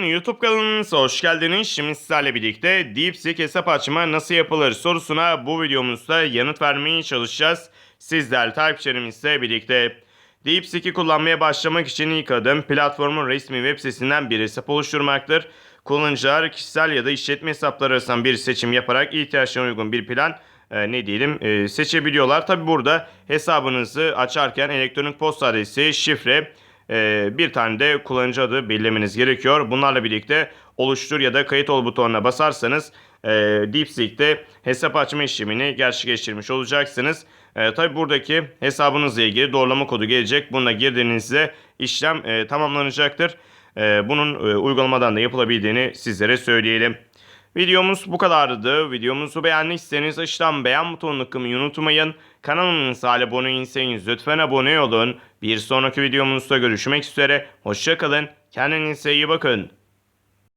Tekin YouTube kanalımıza hoş geldiniz. Şimdi sizlerle birlikte DeepSeek hesap açma nasıl yapılır sorusuna bu videomuzda yanıt vermeye çalışacağız. Sizler takipçilerimizle birlikte. DeepSeek'i kullanmaya başlamak için ilk adım platformun resmi web sitesinden bir hesap oluşturmaktır. Kullanıcılar kişisel ya da işletme hesapları arasından bir seçim yaparak ihtiyaçlarına uygun bir plan e, ne diyelim e, seçebiliyorlar. Tabi burada hesabınızı açarken elektronik posta adresi, şifre, bir tane de kullanıcı adı belirlemeniz gerekiyor. Bunlarla birlikte oluştur ya da kayıt ol butonuna basarsanız e, DeepSeek'te hesap açma işlemini gerçekleştirmiş olacaksınız. E, Tabi buradaki hesabınızla ilgili doğrulama kodu gelecek. Bununla girdiğinizde işlem e, tamamlanacaktır. Bunun uygulamadan da yapılabildiğini sizlere söyleyelim. Videomuz bu kadardı. Videomuzu beğendiyseniz aşağıdan beğen butonuna tıklamayı unutmayın. Kanalımıza abone değilseniz lütfen abone olun. Bir sonraki videomuzda görüşmek üzere. Hoşçakalın. Kendinize iyi bakın.